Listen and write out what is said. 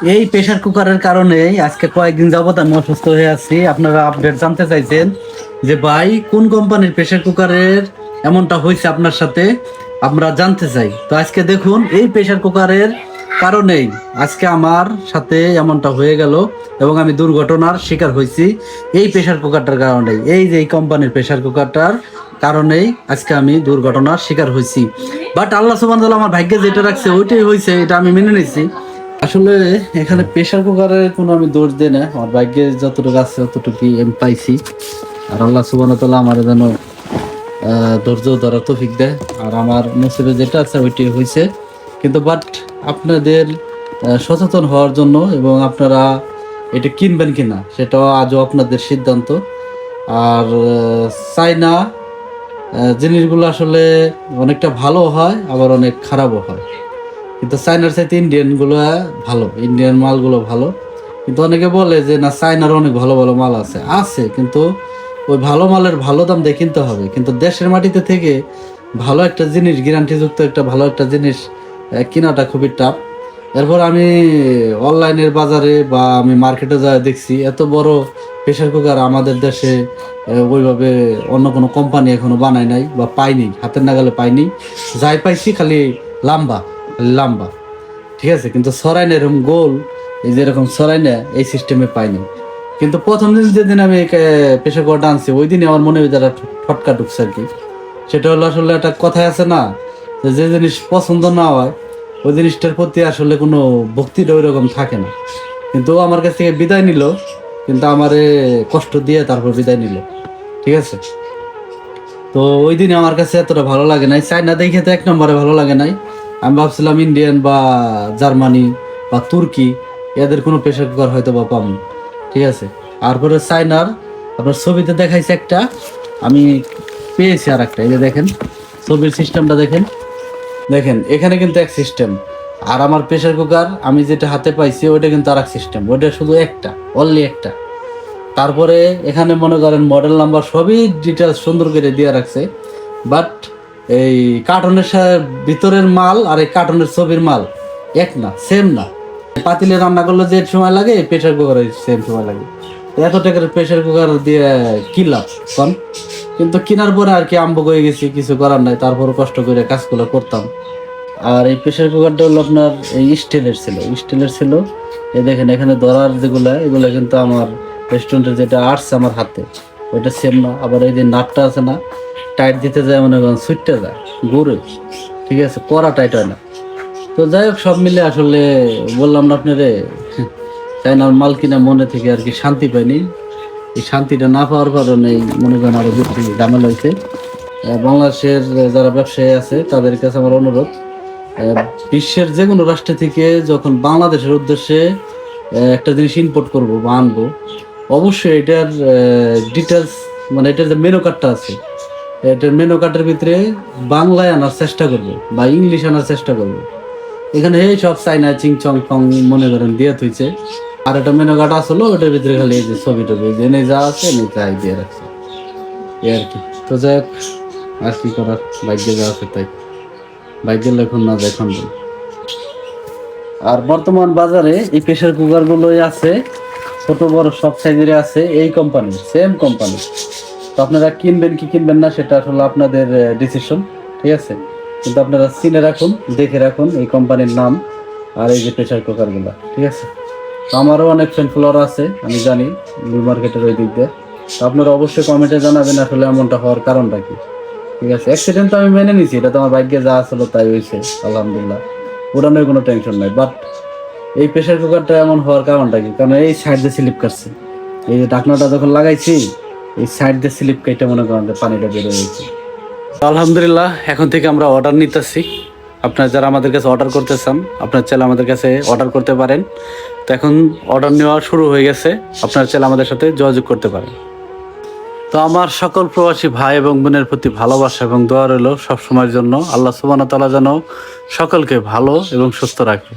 এই প্রেসার কুকারের কারণে আজকে কয়েকদিন যাবত আমি অসুস্থ হয়ে আছি। আপনারা আপডেট জানতে চাইছেন যে ভাই, কোন কোম্পানির প্রেসার কুকারের এমনটা হয়েছে আপনার সাথে? আমরা জানতে চাই। তো আজকে দেখুন, এই প্রেসার কুকারের কারণেই আজকে আমার সাথে এমনটা হয়ে গেল এবং আমি দুর্ঘটনার শিকার হয়েছি এই প্রেসার কুকারটার কারণেই। এই যে এই কোম্পানির প্রেসার কুকারটার কারণেই আজকে আমি দুর্ঘটনার শিকার হয়েছি। বাট আল্লাহ সুবান আমার ভাগ্যে যেটা রাখছে, ওইটাই হয়েছে, এটা আমি মেনে নিচ্ছি আসলে এখানে প্রেসার কুকারের কোনো আমি দোষ দিই না। আমার ভাগ্যে যতটুকু আছে ততটুকুই আমি পাইছি। আর আল্লাহ সুবান আমার যেন ধৈর্য ধরা তৌফিক দেয়। আর আমার নসিবে যেটা আছে ওইটাই হয়েছে কিন্তু বাট আপনাদের সচেতন হওয়ার জন্য এবং আপনারা এটা কিনবেন কিনা সেটাও আজও আপনাদের সিদ্ধান্ত। আর চাইনা আহ, জিনিসগুলো আসলে অনেকটা ভালো হয় আবার অনেক খারাপও হয়। কিন্তু চাইনার চাইতে ইন্ডিয়ানগুলো ভালো ইন্ডিয়ান মালগুলো ভালো। কিন্তু অনেকে বলে যে, না চাইনার অনেক ভালো ভালো মাল আছে। আছে, কিন্তু ওই ভালো মালের ভালো দাম দিয়ে কিনতে হবে। কিন্তু দেশের মাটিতে থেকে ভালো একটা জিনিস, গ্যারান্টিযুক্ত একটা ভালো একটা জিনিস কেনাটা খুবই টাফ এরপর আমি অনলাইনের বাজারে বা আমি মার্কেটে যা দেখছি, এত বড় প্রেশার কুকার আমাদের দেশে ওইভাবে অন্য কোনো কোম্পানি এখনও বানায় নাই বা পাইনি হাতের নাগালে পাইনি যাই পাইছি খালি লাম্বা। লাম্বা। ঠিক আছে? কিন্তু সরাইনে এরকম গোল, এই যে এরকম সরাইনে এই সিস্টেমে পাইনি। কিন্তু প্রথম দিন যেদিন আমি প্রেশার কুকারটা আনছি ওই দিনই আমার মনে হয় যারা ঠটকা ঢুকছে আর কি। সেটা হলো আসলে একটা কথাই আছে না, যে জিনিস পছন্দ না হয়, ওই জিনিসটার প্রতি আসলে কোনো ভক্তিটা ওই রকম থাকে না। কিন্তু আমার কাছ থেকে বিদায় নিল, কিন্তু আমারে কষ্ট দিয়ে তারপর বিদায় নিল। ঠিক আছে? তো ওই দিন আমার কাছে এতটা ভালো লাগে নাই। চাইনা দেখে তো এক নম্বরে ভালো লাগে নাই। আমি ভাবছিলাম ইন্ডিয়ান বা জার্মানি বা তুর্কি এদের কোনো প্রেশার কুকার হয়তো বা পাবো। ঠিক আছে? তারপরে চাইনার আপনার ছবিতে দেখাইছে একটা, আমি পেয়েছি আর একটা এই যে দেখেন, ছবির সিস্টেমটা দেখেন। দেখেন, এখানে কিন্তু এক সিস্টেম আর আমার প্রেশার কুকার, আমি যেটা হাতে পাইছি, ওইটা কিন্তু আর এক সিস্টেম ওইটা শুধু একটা অনলি একটা। তারপরে এখানে মনে করেন মডেল নাম্বার সবই ডিটেলস সুন্দর করে দিয়ে রাখছে। বাট এই কার্টনের ভিতরের মাল আর এই কার্টনের ছবির মাল। এক না সেম না। পাতিলে রান্না করলে যে সময় লাগে প্রেশার কুকারে সেম সময় লাগে। এত টাকার প্রেশার কুকার দিয়ে কি লাভ? কন? কিন্তু কেনার পরে আর কি আম্ব হয়ে গেছি, কিছু করার নাই তারপর কষ্ট করে কাজগুলো করতাম। আর এই প্রেশার কুকারটা হলো আপনার এই স্টিলের ছিল। স্টিলের ছিল, এই দেখেন এখানে ধরার যেগুলো, এগুলো কিন্তু আমার রেস্টুরেন্টের যেটা আসছে আমার হাতে, ওইটা সেম না। আবার এই যে নাটটা আছে না টাইট দিতে যায়, মনে করেন সুইটটা যায়। ঘুরে ঠিক আছে? কড়া টাইট হয় না। তো যাই হোক, সব মিলে আসলে বললাম না আপনারে চাইনার মাল কিনা মনে থেকে আর কি শান্তি পাইনি। এই শান্তিটা না পাওয়ার কারণে মনে করেন আরও বেশি ঝামেলা হয়েছে। বাংলাদেশের যারা ব্যবসায়ী আছে, তাদের কাছে আমার অনুরোধ বিশ্বের যে কোনো রাষ্ট্র থেকে যখন বাংলাদেশের উদ্দেশ্যে একটা জিনিস ইম্পোর্ট করব বা আনব, অবশ্যই এটার ডিটেলস মানে এটার যে মেনু কার্ডটা আছে এটার মেনু কার্ডের ভিতরে বাংলায় আনার চেষ্টা করব বা ইংলিশ আনার চেষ্টা করব। এখানে এই সব চাইনা চিং চং ফং মনে করেন দিয়ে থইছে। আর একটা মেনু কার্ড আসলো ওটার ভিতরে খালি এই যে ছবি টবি যে এনে যা আছে এনে তাই দিয়ে রাখছে। এই আর কি। তো যাই হোক, আর কি করার? ভাগ্যে যা আছে তাই। ভাগ্যের লেখন না দেখুন আর বর্তমান বাজারে এই প্রেশার কুকার গুলোই আছে ছোট বড় সব সাইজের আছে এই কোম্পানি সেম কোম্পানি তো আপনারা কিনবেন কি কিনবেন না সেটা আসলে আপনাদের ডিসিশন ঠিক আছে? কিন্তু আপনারা চিনে রাখুন, দেখে রাখুন এই কোম্পানির নাম আর এই যে প্রেশার কুকারগুলা, ঠিক আছে? আমারও অনেক ফ্রেন্ড ফলোয়ার আছে, আমি জানি নিউ মার্কেটের ওই দিক দিয়ে। তো আপনারা অবশ্যই কমেন্টে জানাবেন আসলে এমনটা হওয়ার কারণটা কি, ঠিক আছে? অ্যাক্সিডেন্ট তো আমি মেনে নিছি, এটা তো আমার ভাগ্যে যা আসলো তাই হয়েছে আলহামদুলিল্লাহ। ওটানোর কোনো টেনশন নাই বাট এই প্রেশার কুকারটা এমন হওয়ার কারণটা কি? কারণ এই সাইড দিয়ে স্লিপ কাটছে। এই যে ঢাকনাটা যখন লাগাইছি এই সাইড দিয়ে স্লিপ কেটে মনে করেন পানিটা বেরো হয়েছে আলহামদুলিল্লাহ, এখন থেকে আমরা অর্ডার নিতেছি। আপনারা যারা আমাদের কাছে অর্ডার করতে চান, আপনার চাইলে আমাদের কাছে অর্ডার করতে পারেন। তো এখন অর্ডার নেওয়া শুরু হয়ে গেছে, আপনারা চাইলে আমাদের সাথে যোগাযোগ করতে পারেন। তো আমার সকল প্রবাসী ভাই এবং বোনের প্রতি ভালোবাসা এবং দোয়া রইল সবসময়ের জন্য। আল্লাহ সুবান তালা যেন সকলকে ভালো এবং সুস্থ রাখে।